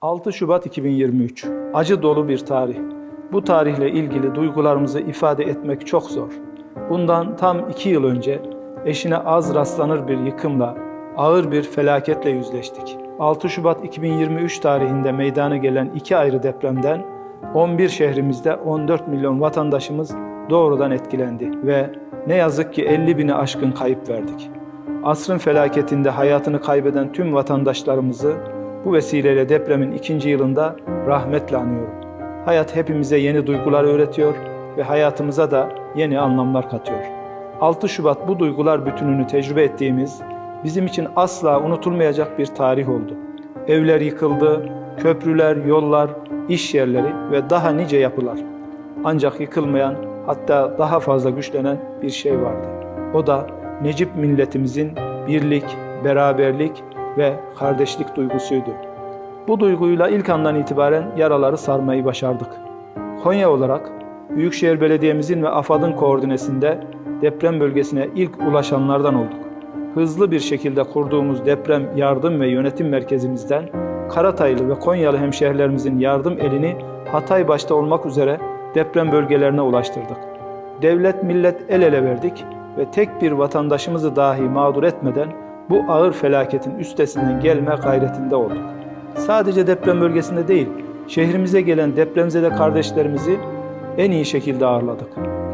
6 Şubat 2023. Acı dolu bir tarih. Bu tarihle ilgili duygularımızı ifade etmek çok zor. Bundan tam iki yıl önce eşine az rastlanır bir yıkımla, ağır bir felaketle yüzleştik. 6 Şubat 2023 tarihinde meydana gelen iki ayrı depremden 11 şehrimizde 14 milyon vatandaşımız doğrudan etkilendi ve ne yazık ki 50 bini aşkın kayıp verdik. Asrın felaketinde hayatını kaybeden tüm vatandaşlarımızı bu vesileyle depremin ikinci yılında rahmetle anıyorum. Hayat hepimize yeni duygular öğretiyor ve hayatımıza da yeni anlamlar katıyor. 6 Şubat bu duygular bütününü tecrübe ettiğimiz, bizim için asla unutulmayacak bir tarih oldu. Evler yıkıldı, köprüler, yollar, iş yerleri ve daha nice yapılar. Ancak yıkılmayan, hatta daha fazla güçlenen bir şey vardı. O da Necip milletimizin birlik, beraberlik ve kardeşlik duygusuydu. Bu duyguyla ilk andan itibaren yaraları sarmayı başardık. Konya olarak Büyükşehir Belediye'mizin ve AFAD'ın koordinesinde deprem bölgesine ilk ulaşanlardan olduk. Hızlı bir şekilde kurduğumuz deprem yardım ve yönetim merkezimizden Karataylı ve Konyalı hemşehrilerimizin yardım elini Hatay başta olmak üzere deprem bölgelerine ulaştırdık. Devlet millet el ele verdik ve tek bir vatandaşımızı dahi mağdur etmeden bu ağır felaketin üstesinden gelme gayretinde olduk. Sadece deprem bölgesinde değil, şehrimize gelen depremzede kardeşlerimizi en iyi şekilde ağırladık.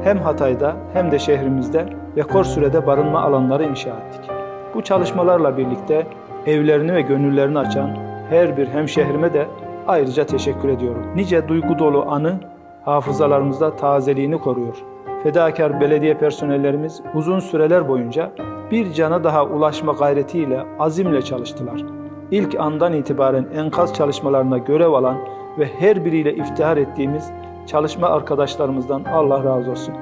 Hem Hatay'da hem de şehrimizde rekor sürede barınma alanları inşa ettik. Bu çalışmalarla birlikte evlerini ve gönüllerini açan her bir hemşehrime de ayrıca teşekkür ediyorum. Nice duygu dolu anı hafızalarımızda tazeliğini koruyor. Fedakar belediye personellerimiz uzun süreler boyunca bir cana daha ulaşma gayretiyle azimle çalıştılar. İlk andan itibaren enkaz çalışmalarına görev alan ve her biriyle iftihar ettiğimiz çalışma arkadaşlarımızdan Allah razı olsun.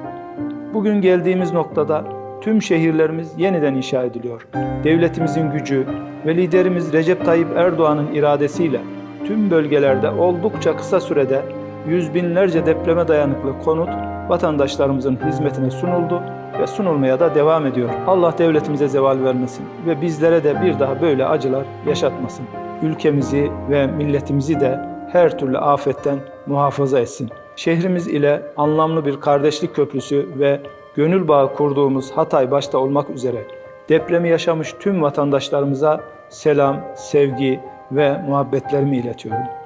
Bugün geldiğimiz noktada tüm şehirlerimiz yeniden inşa ediliyor. Devletimizin gücü ve liderimiz Recep Tayyip Erdoğan'ın iradesiyle tüm bölgelerde oldukça kısa sürede yüz binlerce depreme dayanıklı konut vatandaşlarımızın hizmetine sunuldu ve sunulmaya da devam ediyor. Allah devletimize zeval vermesin ve bizlere de bir daha böyle acılar yaşatmasın. Ülkemizi ve milletimizi de her türlü afetten muhafaza etsin. Şehrimiz ile anlamlı bir kardeşlik köprüsü ve gönül bağı kurduğumuz Hatay başta olmak üzere depremi yaşamış tüm vatandaşlarımıza selam, sevgi ve muhabbetlerimi iletiyorum.